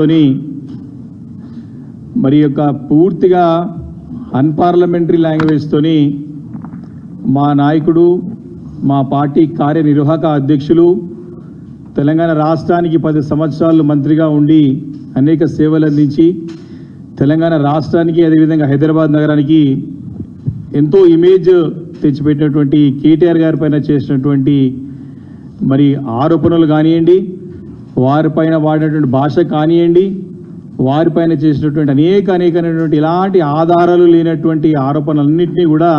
తోని మరి యొక్క పూర్తిగా అన్పార్లమెంటరీ లాంగ్వేజ్తోని మా నాయకుడు మా పార్టీ కార్యనిర్వాహక అధ్యక్షులు తెలంగాణ రాష్ట్రానికి పది సంవత్సరాలు మంత్రిగా ఉండి అనేక సేవలు అందించి తెలంగాణ రాష్ట్రానికి అదేవిధంగా హైదరాబాద్ నగరానికి ఎంతో ఇమేజ్ తెచ్చిపెట్టినటువంటి కేటీఆర్ గారి పైన చేసినటువంటి మరి ఆరోపణలు కానివ్వండి వారిపైన వాడినటువంటి భాష కానివ్వండి వారిపైన చేసినటువంటి అనేక అనేకమైనటువంటి ఇలాంటి ఆధారాలు లేనటువంటి ఆరోపణలన్నింటినీ కూడా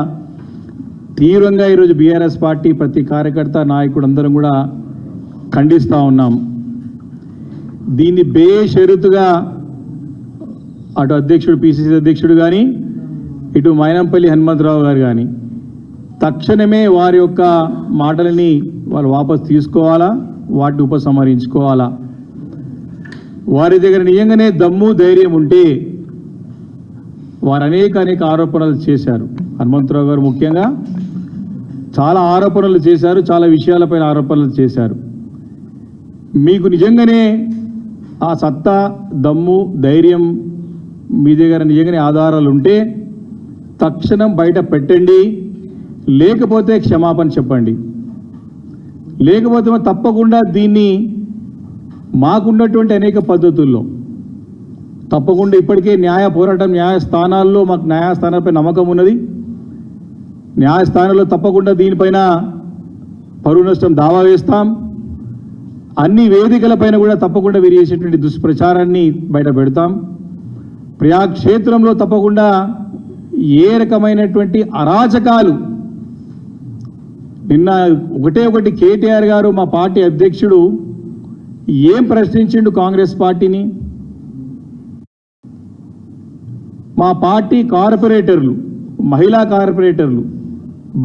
తీవ్రంగా ఈరోజు బీఆర్ఎస్ పార్టీ ప్రతి కార్యకర్త నాయకుడు అందరం కూడా ఖండిస్తూ ఉన్నాం. దీన్ని బేషరతుగా అటు అధ్యక్షుడు పిసిసి అధ్యక్షుడు కానీ ఇటు మైనంపల్లి హనుమంతరావు గారు కానీ తక్షణమే వారి యొక్క మాటలని వాళ్ళు వాపసు తీసుకోవాలా? వాటిని ఉపసంహరించుకోవాలా? వారి దగ్గర నిజంగానే దమ్ము ధైర్యం ఉంటే వారు అనేక అనేక ఆరోపణలు చేశారు. హనుమంతరావు గారు ముఖ్యంగా చాలా ఆరోపణలు చేశారు చాలా విషయాలపైన ఆరోపణలు చేశారు. మీకు నిజంగానే ఆ సత్తా దమ్ము ధైర్యం మీ దగ్గర నిజంగానే ఆధారాలు ఉంటే తక్షణం బయట పెట్టండి లేకపోతే క్షమాపణ చెప్పండి. లేకపోతే తప్పకుండా దీన్ని మాకున్నటువంటి అనేక పద్ధతుల్లో తప్పకుండా ఇప్పటికే న్యాయ పోరాటం న్యాయస్థానాల్లో మాకు న్యాయస్థానాలపై నమ్మకం ఉన్నది. న్యాయస్థానంలో తప్పకుండా దీనిపైన పరువు నష్టం దావా వేస్తాం. అన్ని వేదికలపైన కూడా తప్పకుండా వీరు చేసేటువంటి దుష్ప్రచారాన్ని బయట పెడతాం. ప్రయాక్షేత్రంలో తప్పకుండా ఏ రకమైనటువంటి అరాచకాలు నిన్న ఒకటే ఒకటి కేటీఆర్ గారు మా పార్టీ అధ్యక్షుడు ఏం ప్రశ్నించిండు కాంగ్రెస్ పార్టీని? మా పార్టీ కార్పొరేటర్లు మహిళా కార్పొరేటర్లు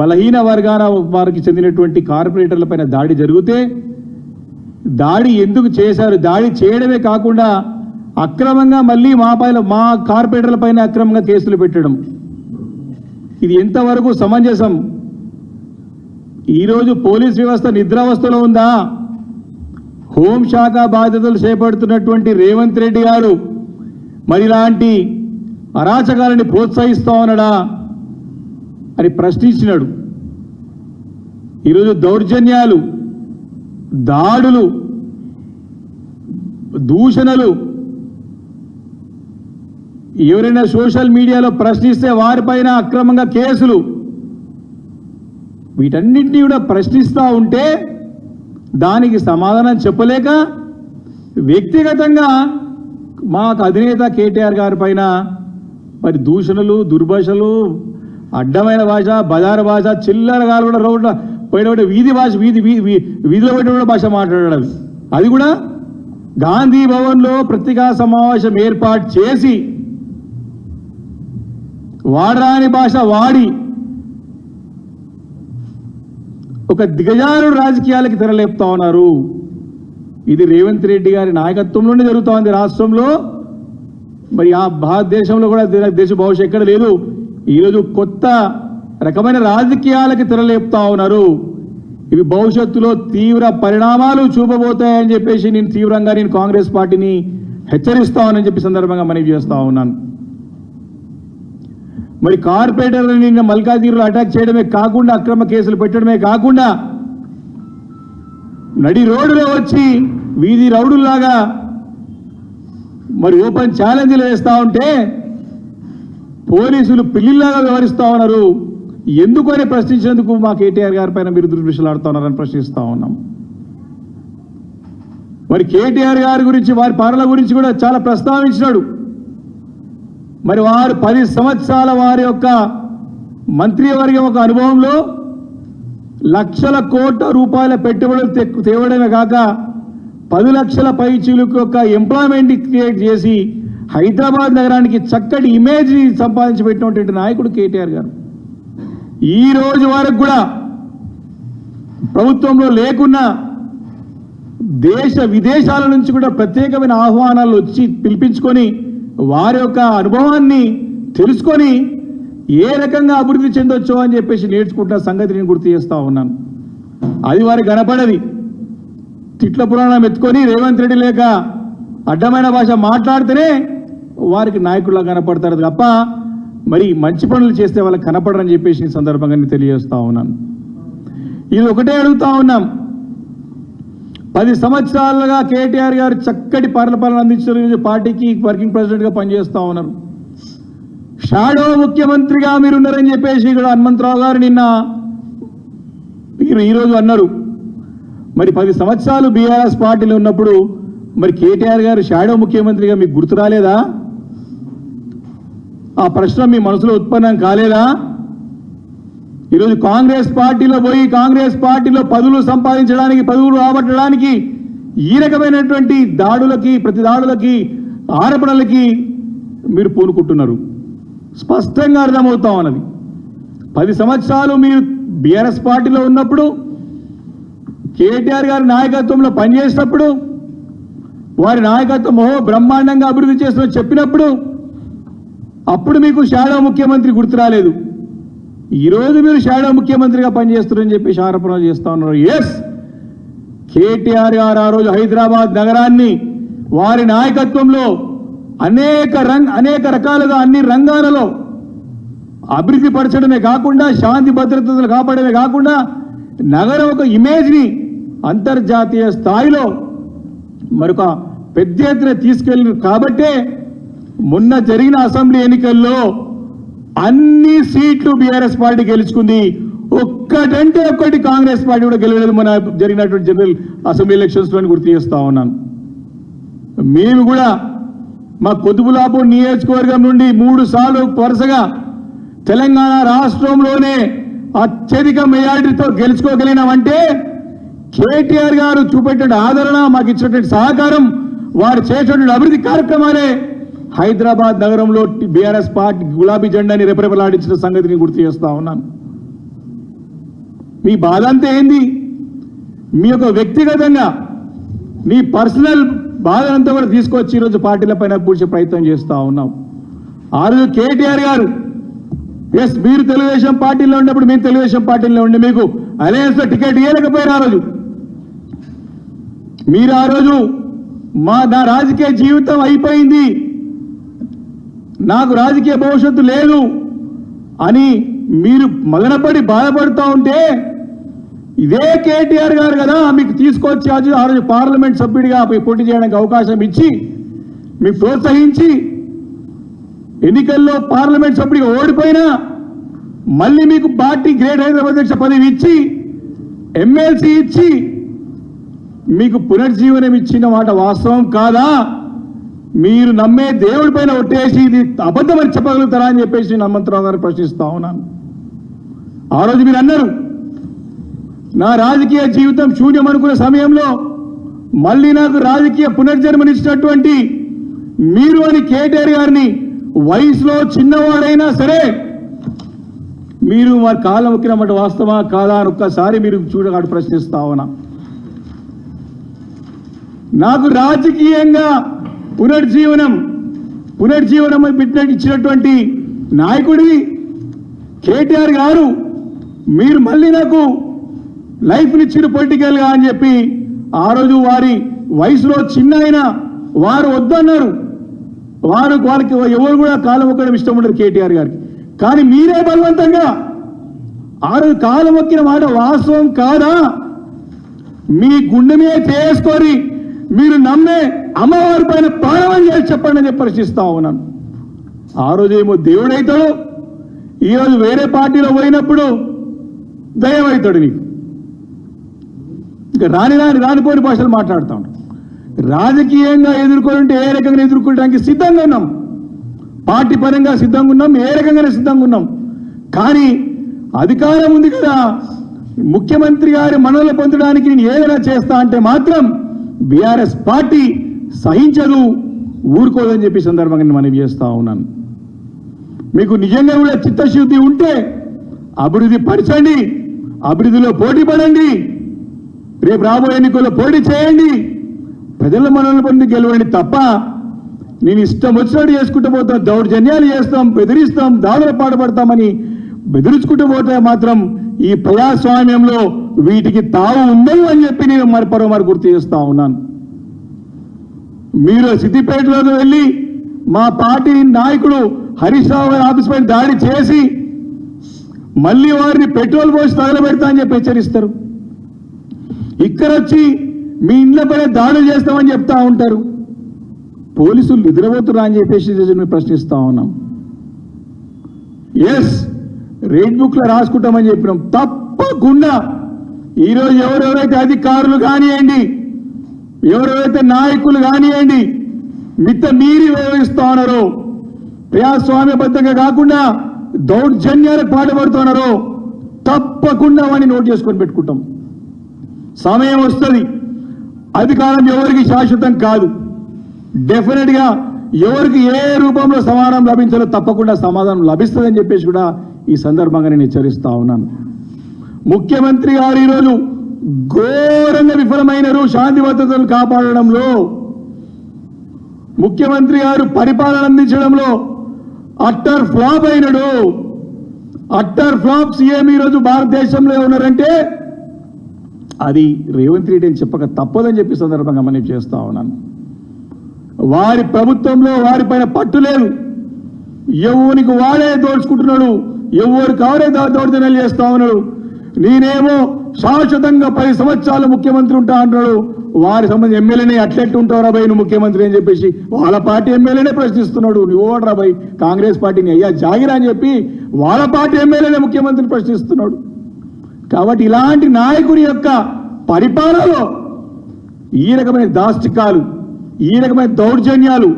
బలహీన వర్గాల వారికి చెందినటువంటి కార్పొరేటర్లపైన దాడి జరిగితే దాడి ఎందుకు చేశారు? దాడి చేయడమే కాకుండా అక్రమంగా మళ్ళీ మా పైన మా కార్పొరేటర్ల పైన అక్రమంగా కేసులు పెట్టడం. ఇది ఎంతవరకు సమంజసం? ఈరోజు పోలీస్ వ్యవస్థ నిద్రావస్థలో ఉందా? హోంశాఖ బాధ్యతలు చేపడుతున్నటువంటి రేవంత్ రెడ్డి గారు మరి ఇలాంటి అరాచకాలని ప్రోత్సహిస్తా ఉన్నాడా? అని ప్రశ్నించినాడు. ఈరోజు దౌర్జన్యాలు దాడులు దూషణలు ఎవరైనా సోషల్ మీడియాలో ప్రశ్నిస్తే వారిపైన అక్రమంగా కేసులు వీటన్నింటినీ కూడా ప్రశ్నిస్తూ ఉంటే దానికి సమాధానం చెప్పలేక వ్యక్తిగతంగా మాకు అధినేత కేటీఆర్ గారి పైన మరి దూషణలు దుర్భాషలు అడ్డమైన భాష బజారు భాష చిల్లర గారు కూడా రోడ్ల పోయిన వీధి భాష వీధి వీ- వీధిలో పోయిన భాష మాట్లాడడం. అది కూడా గాంధీ భవన్లో పత్రికా సమావేశం ఏర్పాటు చేసి వాడరాని భాష వాడి ఒక దిగజారుడు రాజకీయాలకి తెరలేపుతా ఉన్నారు. ఇది రేవంత్ రెడ్డి గారి నాయకత్వంలోనే జరుగుతూ ఉంది రాష్ట్రంలో. మరి ఆ భారతదేశంలో కూడా దేశ భవిష్యత్ ఎక్కడ లేదు. ఈరోజు కొత్త రకమైన రాజకీయాలకి తెరలేపుతా ఉన్నారు. ఇవి భవిష్యత్తులో తీవ్ర పరిణామాలు చూపబోతాయని చెప్పేసి నేను తీవ్రంగా నేను కాంగ్రెస్ పార్టీని హెచ్చరిస్తామని చెప్పి సందర్భంగా మనవి చేస్తా ఉన్నాను. మరి కార్పొరేటర్లు నిన్న మల్కాజీరులో అటాక్ చేయడమే కాకుండా అక్రమ కేసులు పెట్టడమే కాకుండా నడి రోడ్డులో వచ్చి వీధి రౌడుల్లాగా మరి ఓపెన్ ఛాలెంజ్లు వేస్తా ఉంటే పోలీసులు పిల్లిలాగా వ్యవహరిస్తూ ఉన్నారు. ఎందుకని ప్రశ్నించేందుకు మా కేటీఆర్ గారి పైన మీరు దుర్విషలాడుతా ఉన్నారని ప్రశ్నిస్తూ ఉన్నాం. మరి కేటీఆర్ గారి గురించి వారి పాలన గురించి కూడా చాలా ప్రస్తావించినాడు. మరి వారు పది సంవత్సరాల వారి యొక్క మంత్రివర్గం ఒక అనుభవంలో లక్షల కోట్ల రూపాయల పెట్టుబడులు తె- తేవడమే కాక పది లక్షల పై చిలుకు యొక్క ఎంప్లాయ్మెంట్ క్రియేట్ చేసి హైదరాబాద్ నగరానికి చక్కటి ఇమేజ్ సంపాదించి పెట్టినటువంటి నాయకుడు కేటీఆర్ గారు. ఈ రోజు వరకు కూడా ప్రభుత్వంలో లేకున్నా దేశ విదేశాల నుంచి కూడా ప్రత్యేకమైన ఆహ్వానాలు వచ్చి పిలిపించుకొని వారి యొక్క అనుభవాన్ని తెలుసుకొని ఏ రకంగా అభివృద్ధి చెందొచ్చో అని చెప్పేసి నేర్చుకుంటున్న సంగతి నేను గుర్తు చేస్తూ ఉన్నాను. అది వారికి కనపడది తిట్ల పురాణం ఎత్తుకొని రేవంత్ రెడ్డి లేక అడ్డమైన భాష మాట్లాడితేనే వారికి నాయకుల్లా కనపడతారు తప్ప మరి మంచి పనులు చేస్తే వాళ్ళకి కనపడరని చెప్పేసి సందర్భంగా తెలియజేస్తూ తెలియజేస్తా ఉన్నాను. ఇది ఒకటే అడుగుతా ఉన్నాం. పది సంవత్సరాలుగా కేటీఆర్ గారు చక్కటి పరిపాలన అందించిన పార్టీకి వర్కింగ్ ప్రెసిడెంట్గా పనిచేస్తూ ఉన్నారు. షాడో ముఖ్యమంత్రిగా మీరున్నారని చెప్పేసి ఇక్కడ హనుమంతరావు గారు నిన్న మీరు ఈరోజు అన్నారు. మరి పది సంవత్సరాలు బీఆర్ఎస్ పార్టీలో ఉన్నప్పుడు మరి కేటీఆర్ గారు షాడో ముఖ్యమంత్రిగా మీకు గుర్తు రాలేదా? ఆ ప్రశ్న మీ మనసులో ఉత్పన్నం కాలేదా? ఈరోజు కాంగ్రెస్ పార్టీలో పోయి కాంగ్రెస్ పార్టీలో పదవులు సంపాదించడానికి పదవులు రాబట్టడానికి ఈ రకమైనటువంటి దాడులకి ప్రతి దాడులకి ఆరోపణలకి మీరు పూనుకుంటున్నారు. స్పష్టంగా అర్థమవుతా ఉన్నది. పది సంవత్సరాలు మీరు బీఆర్ఎస్ పార్టీలో ఉన్నప్పుడు కేటీఆర్ గారి నాయకత్వంలో పనిచేసినప్పుడు వారి నాయకత్వం ఓ బ్రహ్మాండంగా అభివృద్ధి చేస్తున్న చెప్పినప్పుడు అప్పుడు మీకు షాడో ముఖ్యమంత్రి గుర్తు రాలేదు. ఈరోజు మీరు షాడో ముఖ్యమంత్రిగా పనిచేస్తున్నారని చెప్పి ఆరోపణలు చేస్తా ఉన్నారు. ఎస్ కేటీఆర్ గారు ఆ రోజు హైదరాబాద్ నగరాన్ని వారి నాయకత్వంలో అనేక రంగ్ అనేక రకాలుగా అన్ని రంగాలలో అభివృద్ధి పరచడమే కాకుండా శాంతి భద్రతలు కాపాడమే కాకుండా నగరం ఒక ఇమేజ్ని అంతర్జాతీయ స్థాయిలో మరొక పెద్ద ఎత్తున తీసుకెళ్ళి కాబట్టే మొన్న జరిగిన అసెంబ్లీ ఎన్నికల్లో అన్ని సీట్లు బీఆర్ఎస్ పార్టీ గెలుచుకుంది. ఒక్కటంటే ఒక్కటి కాంగ్రెస్ పార్టీ కూడా గెలవలేదు మన జరిగినటువంటి జనరల్ అసెంబ్లీ ఎలక్షన్స్లో గుర్తు చేస్తా ఉన్నాను. మేము కూడా మా కొద్దుబులాపూర్ నియోజకవర్గం నుండి మూడు సార్లు వరుసగా తెలంగాణ రాష్ట్రంలోనే అత్యధిక మెజారిటీతో గెలుచుకోగలిగినామంటే కేటీఆర్ గారు చూపెట్టిన ఆదరణ మాకు ఇచ్చినటువంటి సహకారం వారు చేసినటువంటి అభివృద్ధి కార్యక్రమాలే హైదరాబాద్ నగరంలో బీఆర్ఎస్ పార్టీ గులాబీ జెండాని రెపరెపలాడించిన సంగతిని గుర్తు చేస్తా ఉన్నాను. మీ బాధ అంతా ఏంది? మీ యొక్క వ్యక్తిగతంగా మీ పర్సనల్ బాధనంతా కూడా తీసుకొచ్చి ఈరోజు పార్టీల పైన పూడ్చే ప్రయత్నం చేస్తూ ఉన్నాం. ఆ రోజు కేటీఆర్ గారు ఎస్ మీరు తెలుగుదేశం పార్టీలో ఉన్నప్పుడు మేము తెలుగుదేశం పార్టీలో ఉండి మీకు అలయన్స్లో టికెట్ ఇవ్వలేకపోయారు ఆ రోజు. మీరు ఆ రోజు మా నా రాజకీయ జీవితం అయిపోయింది. నాకు రాజకీయ భవిష్యత్తు లేదు అని మీరు మగనపడి బాధపడుతూ ఉంటే ఇదే కేటీఆర్ గారు కదా మీకు తీసుకొచ్చి ఆ రోజు- ఆ రోజు పార్లమెంట్ సభ్యుడిగా పోటీ చేయడానికి అవకాశం ఇచ్చి మీకు ప్రోత్సహించి ఎన్నికల్లో పార్లమెంట్ సభ్యుడిగా ఓడిపోయినా మళ్ళీ మీకు పార్టీ గ్రేట్ హైదరాబాద్ అధ్యక్ష పదవి ఇచ్చి ఎమ్మెల్సీ ఇచ్చి మీకు పునర్జీవనం ఇచ్చిన మాట వాస్తవం కాదా? మీరు నమ్మే దేవుడి పైన ఒట్టేసి ఇది అబద్ధమని చెప్పగలుగుతారా అని చెప్పేసి నేను హనుమంతరావు గారు ప్రశ్నిస్తా ఉన్నాను. ఆ రోజు మీరు అన్నారు నా రాజకీయ జీవితం శూన్యం అనుకున్న సమయంలో మళ్ళీ నాకు రాజకీయ పునర్జన్మనిచ్చినటువంటి మీరు అని కేటీఆర్ గారిని వయసులో చిన్నవాడైనా సరే మీరు వారి కాలం ఒక్కినమాట వాస్తవా కాదా అని ఒక్కసారి మీరు చూడగాడు ప్రశ్నిస్తా ఉన్నా. నాకు రాజకీయంగా పునర్జీవనం పునర్జీవనం బిడ్డ ఇచ్చినటువంటి నాయకుడి కేటీఆర్ గారు మీరు మళ్ళీ నాకు లైఫ్నిచ్చిన పొలిటికల్గా అని చెప్పి ఆ రోజు వారి వయసులో చిన్న అయినా వారు వద్దన్నారు. వారు వాళ్ళకి ఎవరు కూడా కాలం ఒక్కడం ఇష్టం ఉండదు కేటీఆర్ గారికి. కానీ మీరే బలవంతంగా ఆ రోజు కాలం మొక్కిన మాట వాస్తవం కాదా? మీ గుండె మీద చేసుకొని మీరు నమ్మే అమ్మవారి పైన ప్రాణం చేసి చెప్పండి అని ప్రశ్నిస్తా ఉన్నాను. ఆ రోజు ఏమో దేవుడైతాడు ఈరోజు వేరే పార్టీలో పోయినప్పుడు దయమవుతాడు నీకు. ఇంకా రాని రాని రానిపోని భాషలు మాట్లాడుతూ ఉంటాం రాజకీయంగా ఎదుర్కొంటే ఏ రకంగా ఎదుర్కోవడానికి సిద్ధంగా ఉన్నాం. పార్టీ పరంగా సిద్ధంగా ఉన్నాం ఏ రకంగానే సిద్ధంగా ఉన్నాం. కానీ అధికారం ఉంది కదా. ముఖ్యమంత్రి గారి మనలో పొందడానికి నేను ఏదైనా చేస్తా అంటే మాత్రం బీఆర్ఎస్ పార్టీ సహించదు ఊరుకోదని చెప్పి సందర్భంగా నేను మనవి చేస్తూ ఉన్నాను. మీకు నిజంగా కూడా చిత్తశుద్ధి ఉంటే అభివృద్ధి పరచండి అభివృద్ధిలో పోటీ పడండి రేపు రాబోయే ఎన్నికల్లో పోటీ చేయండి ప్రజల మనల్ని పొంది గెలవండి తప్ప నేను ఇష్టం వచ్చినట్టు చేసుకుంటూ పోతాం దౌర్జన్యాలు చేస్తాం బెదిరిస్తాం దాడులు పాటుపడతామని బెదిరించుకుంటూ పోతే మాత్రం ఈ ప్రజాస్వామ్యంలో వీటికి తావు ఉండదు అని చెప్పి నేను మరి పరో మరి గుర్తు చేస్తా ఉన్నాను. మీరు సిద్దిపేటలోకి వెళ్ళి మా పార్టీ నాయకుడు హరీష్ రావు గారి ఆఫీస్ పైన దాడి చేసి మళ్ళీ వారిని పెట్రోల్ పోసి తగలబెడతా అని చెప్పి హెచ్చరిస్తారు. ఇక్కడ వచ్చి మీ ఇంట్లో పడే దాడులు చేస్తామని చెప్తా ఉంటారు. పోలీసులు నిద్రపోతురా అని చెప్పేసి మేము ప్రశ్నిస్తా ఉన్నాం. ఎస్ రెడ్ బుక్లో రాసుకుంటామని చెప్పినాం. తప్పకుండా ఈరోజు ఎవరెవరైతే అధికారులు కానివ్వండి ఎవరైతే నాయకులు కానివ్వండి మిత్త మీరి వ్యవహరిస్తా ఉన్నారో ప్రజాస్వామ్యబద్ధంగా కాకుండా దౌర్జన్యాలకు పాటుపడుతున్నారో తప్పకుండా వాడిని నోట్ చేసుకొని పెట్టుకుంటాం. సమయం వస్తుంది. అధికారం ఎవరికి శాశ్వతం కాదు. డెఫినెట్గా ఎవరికి ఏ రూపంలో సమాధానం లభించాలో తప్పకుండా సమాధానం లభిస్తుందని చెప్పేసి కూడా ఈ సందర్భంగా నేను హెచ్చరిస్తా ఉన్నాను. ముఖ్యమంత్రి గారు ఈరోజు ఘోరంగా విఫలమైనరు. శాంతి భద్రతను కాపాడడంలో ముఖ్యమంత్రి గారు పరిపాలన అందించడంలో అట్టర్ ఫ్లాప్ అయినడు. అట్టర్ ఫ్లాప్ సీఎం ఈరోజు భారతదేశంలో ఉన్నారంటే అది రేవంత్ రెడ్డి అని చెప్పక తప్పదని చెప్పి సందర్భంగా మనం చేస్తా ఉన్నాను వారి ప్రభుత్వంలో వారిపైన పట్టు లేదు. ఎవరికి వాడే దోచుకుంటున్నాడు ఎవరు కావరే దా- దౌర్జన్యాలు చేస్తా ఉన్నాడు. నేనేమో శాశ్వతంగా పది సంవత్సరాలు ముఖ్యమంత్రి ఉంటా అంటున్నాడు. వారి సంబంధించి ఎమ్మెల్యేనే అట్లెట్టు ఉంటావురా భయ్ నువ్వు ముఖ్యమంత్రి అని చెప్పేసి వాళ్ళ పార్టీ ఎమ్మెల్యేనే ప్రశ్నిస్తున్నాడు. నువ్వు భయ్? కాంగ్రెస్ పార్టీని అయ్యా జాగిరా అని చెప్పి వాళ్ళ పార్టీ ఎమ్మెల్యేనే ముఖ్యమంత్రిని ప్రశ్నిస్తున్నాడు. కాబట్టి ఇలాంటి నాయకుని యొక్క పరిపాలనలో ఈ రకమైన దాష్టికాలు ఈ రకమైన దౌర్జన్యాలు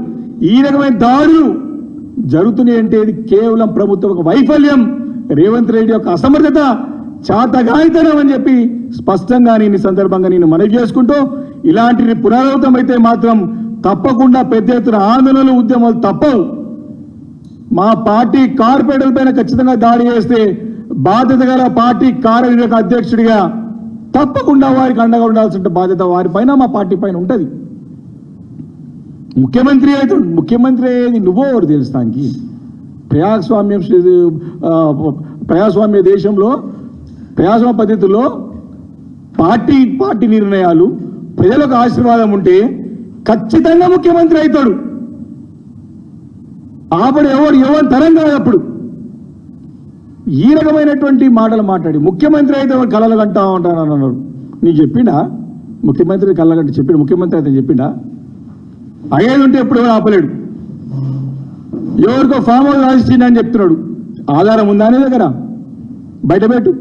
ఈ రకమైన దాడులు జరుగుతున్నాయి అంటే ఇది కేవలం ప్రభుత్వం ఒక వైఫల్యం. రేవంత్ రెడ్డి యొక్క అసమర్థత చాతగాయితనం అని చెప్పి స్పష్టంగా నేను ఈ సందర్భంగా నేను మనవి చేసుకుంటూ ఇలాంటి పునరావృతం అయితే మాత్రం తప్పకుండా పెద్ద ఎత్తున ఆందోళనలు ఉద్యమాలు తప్పవు. మా పార్టీ కార్పొరేటర్ పైన ఖచ్చితంగా దాడి చేస్తే బాధ్యత గల పార్టీ కార్యనిర్వాహక అధ్యక్షుడిగా తప్పకుండా వారికి అండగా ఉండాల్సిన బాధ్యత వారి పైన మా పార్టీ పైన ఉంటుంది. ముఖ్యమంత్రి అయితే ముఖ్యమంత్రి అయ్యేది నువ్వో ఎవరు తెలుస్తానికి? ప్రజాస్వామ్యం ప్రజాస్వామ్య దేశంలో ప్రజాస్వామ్య పద్ధతిలో పార్టీ పార్టీ నిర్ణయాలు ప్రజలకు ఆశీర్వాదం ఉంటే ఖచ్చితంగా ముఖ్యమంత్రి అవుతాడు. ఆపడు ఎవరు ఎవరు తరం కాదు అప్పుడు. ఈ రకమైనటువంటి మాటలు మాట్లాడి ముఖ్యమంత్రి అయితే ఎవరు కలలు కంటా ఉంటాను అన్నాడు నీకు చెప్పిండా ముఖ్యమంత్రి కళ్ళగంట చెప్పిన? ముఖ్యమంత్రి అయితే చెప్పిండా అయ్యేది ఉంటే ఎప్పుడు ఎవరు ఆపలేడు. ఎవరికో ఫామ్ హౌస్ రాసిచ్చిండని అని చెప్తున్నాడు. ఆధారం ఉందా అనే దగ్గర? బయటపెట్టు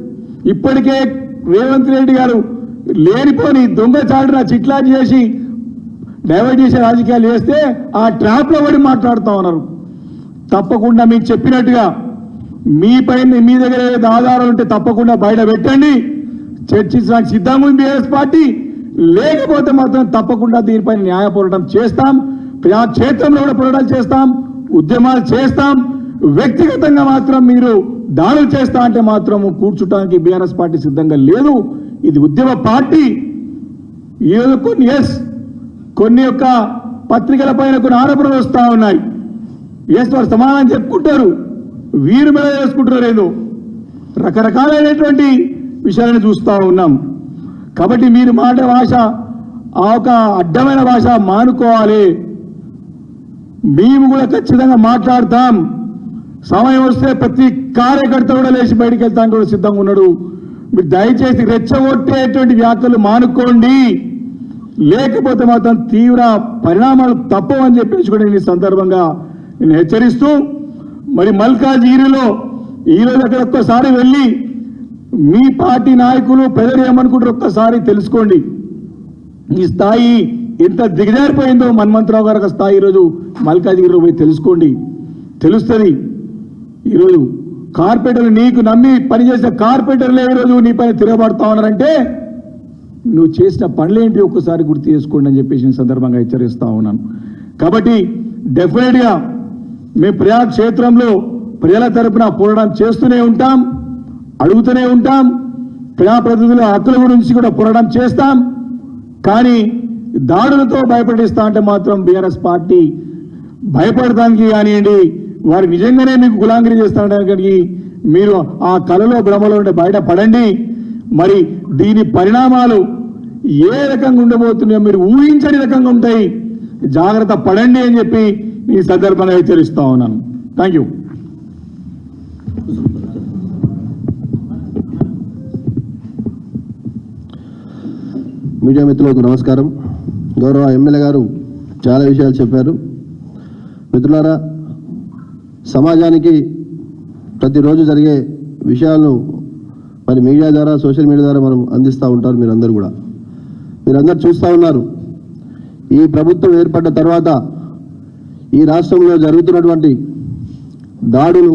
ఇప్పటికే రేవంత్ రెడ్డి గారు లేనిపోని దొంగ చాటున చిట్లా చేసి డైవర్ట్ చేసే రాజకీయాలు చేస్తే ఆ ట్రాప్లో పడి మాట్లాడుతూ ఉన్నారు. తప్పకుండా మీకు చెప్పినట్టుగా మీ పైన మీ దగ్గర ఏదైతే ఆధారాలు ఉంటే తప్పకుండా బయట పెట్టండి. చర్చించడానికి సిద్ధంగా ఉంది బీఆర్ఎస్ పార్టీ. లేకపోతే మాత్రం తప్పకుండా దీనిపైన న్యాయ పోరాటం చేస్తాం. ప్రజాక్షేత్రంలో కూడా పోరాటాలు చేస్తాం. ఉద్యమాలు చేస్తాం. వ్యక్తిగతంగా మాత్రం మీరు దాడులు చేస్తా అంటే మాత్రం కూర్చోటానికి బీఆర్ఎస్ పార్టీ సిద్ధంగా లేదు. ఇది ఉద్యమ పార్టీ. ఏదో కొన్ని ఎస్ కొన్ని యొక్క పత్రికల పైన కొన్ని ఆరోపణలు వస్తూ ఉన్నాయి. ఎస్ వారు సమాధానం చెప్పుకుంటారు. వీరు మీద చేసుకుంటున్నారు ఏదో రకరకాలైనటువంటి విషయాలను చూస్తూ ఉన్నాం. కాబట్టి మీరు మాట భాష ఆ ఒక అడ్డమైన భాష మానుకోవాలి. మేము కూడా ఖచ్చితంగా మాట్లాడతాం. సమయం వస్తే ప్రతి కార్యకర్త కూడా లేచి బయటకు వెళ్తాను కూడా సిద్ధంగా ఉన్నాడు. మీరు దయచేసి రెచ్చగొట్టేటువంటి వ్యాఖ్యలు మానుకోండి. లేకపోతే మాత్రం తీవ్ర పరిణామాలు తప్పవని చెప్పేసి కూడా నేను ఈ సందర్భంగా నేను హెచ్చరిస్తూ మరి మల్కాజ్గిరిలో ఈరోజు అక్కడ ఒక్కసారి వెళ్ళి మీ పార్టీ నాయకులు ప్రజలు ఏమనుకుంటారు ఒక్కసారి తెలుసుకోండి. ఈ స్థాయి ఎంత దిగజారిపోయిందో మన్మంతరావు గారు ఒక స్థాయి ఈరోజు మల్కాజ్గిరిలో పోయి తెలుసుకోండి. తెలుస్తుంది. ఈరోజు కార్పొరేటర్లు నీకు నమ్మి పనిచేసే ఏ రోజు నీ పైన తిరగబడతా ఉన్నారంటే నువ్వు చేసిన పనులేంటి ఒక్కసారి గుర్తు చేసుకోండి అని చెప్పేసి సందర్భంగా హెచ్చరిస్తా ఉన్నాను. కాబట్టి డెఫినెట్గా మేము ప్రజాక్షేత్రంలో ప్రజల తరపున పోరాటం చేస్తూనే ఉంటాం అడుగుతూనే ఉంటాం ప్రజాప్రతినిధుల హక్కుల గురించి కూడా పోరాటం చేస్తాం. కానీ దాడులతో భయపడిస్తా అంటే మాత్రం బీఆర్ఎస్ పార్టీ భయపడటానికి కానివ్వండి వారు నిజంగానే మీకు గులాంగిరి చేస్తానికి మీరు ఆ కళలో భ్రమలో ఉండే బయటపడండి మరి దీని పరిణామాలు ఏ రకంగా ఉండబోతున్నాయో మీరు ఊహించని రకంగా ఉంటాయి. జాగ్రత్త పడండి అని చెప్పి ఈ సందర్భంగా హెచ్చరిస్తా ఉన్నాను. థ్యాంక్ యూ మీడియా మిత్రులకు నమస్కారం. గౌరవ ఎమ్మెల్యే గారు చాలా విషయాలు చెప్పారు. మిత్రులారా సమాజానికి ప్రతిరోజు జరిగే విషయాలను మరి మీడియా ద్వారా సోషల్ మీడియా ద్వారా మనం అందిస్తూ ఉంటారు మీరందరూ కూడా. మీరందరూ చూస్తూ ఉన్నారు. ఈ ప్రభుత్వం ఏర్పడ్డ తర్వాత ఈ రాష్ట్రంలో జరుగుతున్నటువంటి దాడులు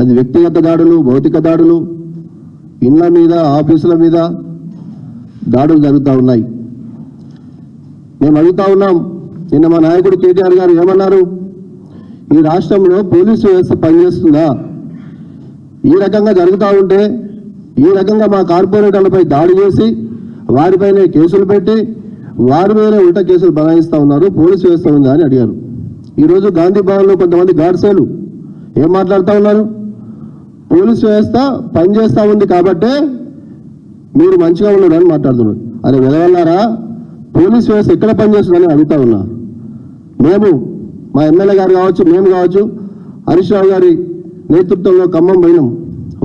అది వ్యక్తిగత దాడులు భౌతిక దాడులు ఇళ్ళ మీద ఆఫీసుల మీద దాడులు జరుగుతూ ఉన్నాయి. మేము అడుగుతా ఉన్నాం నిన్న మా నాయకుడు కేటీఆర్ గారు ఏమన్నారు? ఈ రాష్ట్రంలో పోలీసు వ్యవస్థ పనిచేస్తుందా? ఈ రకంగా జరుగుతూ ఉంటే ఈ రకంగా మా కార్పొరేటర్లపై దాడి చేసి వారిపైనే కేసులు పెట్టి వారి మీద ఉల్టా కేసులు బనాయిస్తూ ఉన్నారు పోలీసు వ్యవస్థ ఉందా అని అడిగారు. ఈరోజు గాంధీ భవన్లో కొంతమంది గాడ్సేలు ఏం మాట్లాడుతూ ఉన్నారు? పోలీసు వ్యవస్థ పనిచేస్తూ ఉంది కాబట్టే మీరు మంచిగా ఉన్నారని మాట్లాడుతున్నారు. అరే వెలవల్లారా? పోలీస్ వ్యవస్థ ఎక్కడ పనిచేస్తుందని అడుగుతా ఉన్నా. మేము మా ఎమ్మెల్యే గారు కావచ్చు మేము కావచ్చు హరీష్ రావు గారి నేతృత్వంలో ఖమ్మం పోయినాం.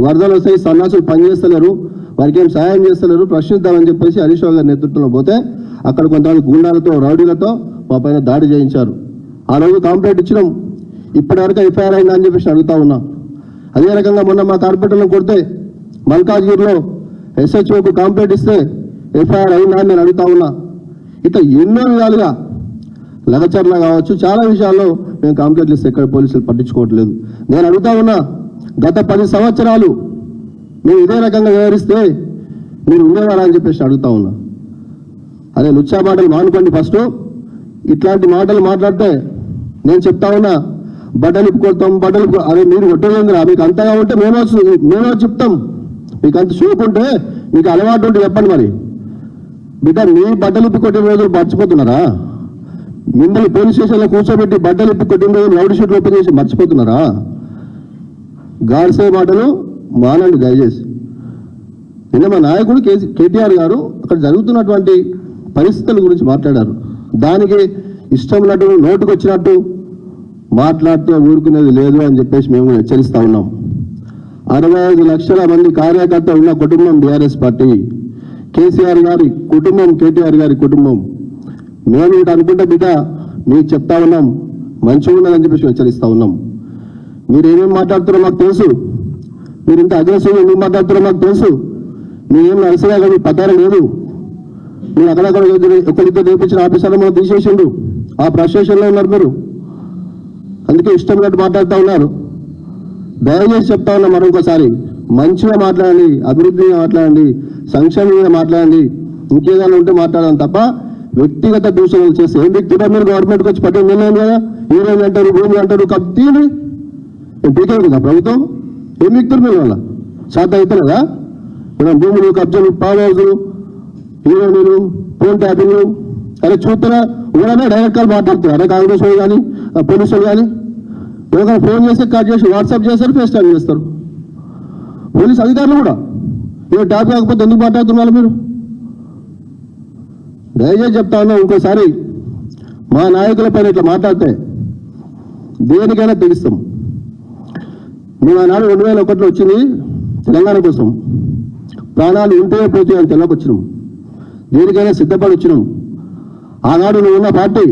వరదలు వస్తాయి సన్నాసులు పనిచేస్తలేరు వారికి ఏం సహాయం చేస్తలేరు ప్రశ్నిద్దామని చెప్పేసి హరీష్ రావు గారి నేతృత్వంలో పోతే అక్కడ కొంతమంది గుండాలతో రౌడీలతో మా పైన దాడి చేయించారు. ఆ రోజు కంప్లైంట్ ఇచ్చినాం. ఇప్పటివరకు ఎఫ్ఐఆర్ అయిందా అని చెప్పేసి అడుగుతా ఉన్నా. అదే రకంగా మొన్న మా కార్పొరేటర్లను కొడితే మల్కాజ్గిరిలో ఎస్హెచ్ఓకు కంప్లైంట్ ఇస్తే ఎఫ్ఐఆర్ అయిందా అని నేను అడుగుతా ఉన్నా. ఇట్లా ఎన్నో విధాలుగా లగచర్ల కావచ్చు చాలా విషయాల్లో మేము కంప్లైంట్లు ఇస్తే ఎక్కడ పోలీసులు పట్టించుకోవట్లేదు. నేను అడుగుతా ఉన్నా గత పది సంవత్సరాలు మేము ఇదే రకంగా వ్యవహరిస్తే మీరు ఉండేవారా అని చెప్పేసి అడుగుతా ఉన్నా. అదే లుచ్చా మాటలు మానుకోండి ఫస్ట్. ఇట్లాంటి మాటలు మాట్లాడితే నేను చెప్తా ఉన్నా బట్టలు ఇప్పుకొడతాం బట్టలు అదే మీరు కొట్టలేదురా మీకు అంతగా ఉంటే మేమే మేమే చెప్తాం. మీకు అంత చూపు ఉంటే మీకు అలవాటు ఉంటే చెప్పండి మరి. బిడ్డ మీ బట్టలు ఇప్పి రోజులు మర్చిపోతున్నారా? మిమ్మల్ని పోలీస్ స్టేషన్లో కూర్చోబెట్టి బట్టలు ఇప్పి కొట్టిన రోజులు రౌడీ షీట్లు ఓపెన్ చేసి మర్చిపోతున్నారా? గాడ్సే మాటలు మానండి దయచేసి. నిన్న మా నాయకుడు కేసీ కేటీఆర్ గారు అక్కడ జరుగుతున్నటువంటి పరిస్థితుల గురించి మాట్లాడారు. దానికి ఇష్టం ఉన్నట్టు నోటుకు వచ్చినట్టు మాట్లాడితే ఊరుకునేది లేదు అని చెప్పేసి మేము హెచ్చరిస్తూ ఉన్నాం. అరవై ఐదు లక్షల మంది కార్యకర్త ఉన్న కుటుంబం బీఆర్ఎస్ పార్టీ. కేసీఆర్ గారి కుటుంబం కేటీఆర్ గారి కుటుంబం. మేము ఇటు అనుకుంటే బిడ్డ మీకు చెప్తా ఉన్నాం మంచిగా ఉన్నదని చెప్పేసి హెచ్చరిస్తా ఉన్నాం. మీరు ఏమేమి మాట్లాడుతున్నారో మాకు తెలుసు. మీరు ఇంత అగ్రెసివ్గా ఎందుకు మాట్లాడుతున్నారో మాకు తెలుసు. మీరేం నడిసినా కానీ పట్టారం లేదు. మీరు అక్కడక్కడ ఒకరిద్దరు నేర్పించిన ఆఫీసర్లు మనం తీసేసిండు ఆ ప్రొసెషన్లో ఉన్నారు మీరు. అందుకే ఇష్టం ఉన్నట్టు మాట్లాడుతూ ఉన్నారు. దయచేసి చెప్తా ఉన్నా మరొకసారి మంచిగా మాట్లాడండి అభివృద్ధిగా మాట్లాడండి సంక్షేమంగా మాట్లాడండి ఇంకేదైనా ఉంటే మాట్లాడాలి తప్ప వ్యక్తిగత దూషణలు చేస్తే ఏం వ్యక్తిగా మీరు గవర్నమెంట్కి వచ్చి పట్టిన నిర్ణయం కదా? ఈరోజు అంటారు భూమి అంటారు కప్ పీకారు కదా ప్రభుత్వం? ఏం వ్యక్తులు మీరు వాళ్ళ? శాత కదా మనం భూములు కబ్జలు పామ్ హౌజులు హీరోయిన్లు ఫోన్ ట్యాపింగ్లు అరే చూస్తారా? ఎవరైనా డైరెక్ట్ కాల్ మాట్లాడుతారు అరే కాంగ్రెస్ వాళ్ళు కానీ పోలీసులు కానీ. ఎవరికైనా ఫోన్ చేస్తే కట్ చేసి వాట్సాప్ చేస్తారు ఫేస్ టైం చేస్తారు. పోలీస్ అధికారులు కూడా. ఏ ట్యాప్ కాకపోతే ఎందుకు మాట్లాడుతున్నారు మీరు? దయచేసి చెప్తా ఇంకోసారి మా నాయకుల పైన ఇట్లా మాట్లాడితే దేనికైనా తెగిస్తాం మేము ఆనాడు రెండు వేల ఒకటిలో వచ్చింది తెలంగాణ కోసం. ప్రాణాలు ఉంటే పోతే అని తెలకొచ్చినాం దేనికైనా సిద్ధపడి వచ్చినాం. ఆనాడు నువ్వు ఉన్న పార్టీ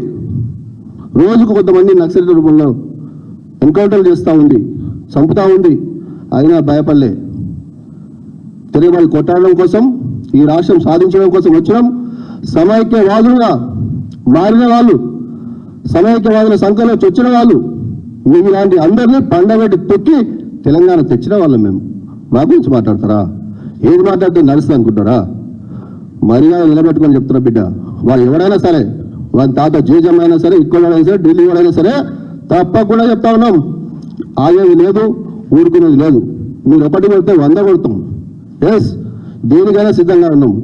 రోజుకు కొంతమంది నక్సల్ రూపంలో ఎన్కౌంటర్లు చేస్తూ ఉంది చంపుతూ ఉంది. అయినా భయపడలే. తిరిగి వాళ్ళు కొట్టడం కోసం ఈ రాష్ట్రం సాధించడం కోసం వచ్చినాం. సమైక్యవాదులుగా మారిన వాళ్ళు సమైక్యవాదుల సంఖ్యలో చొచ్చిన వాళ్ళు మీలాంటి అందరినీ పండగటి తొక్కి తెలంగాణ తెచ్చిన వాళ్ళం మేము. మా గురించి మాట్లాడతారా? ఏది మాట్లాడితే నడుస్తుంది అనుకుంటారా? మర్యాద నిలబెట్టుకొని చెప్తున్నా బిడ్డ. వాళ్ళు ఎవరైనా సరే వాళ్ళ తాత జీజమ్మ అయినా సరే ఇక్కడైనా అయినా సరే ఢిల్లీ వాడైనా సరే తప్పకుండా చెప్తా ఉన్నాం. ఆగేది లేదు ఊరుకునేది లేదు. మీరు ఒకటి కొడితే వంద కొడతాం. ఎస్ దేనికైనా సిద్ధంగా ఉన్నాం.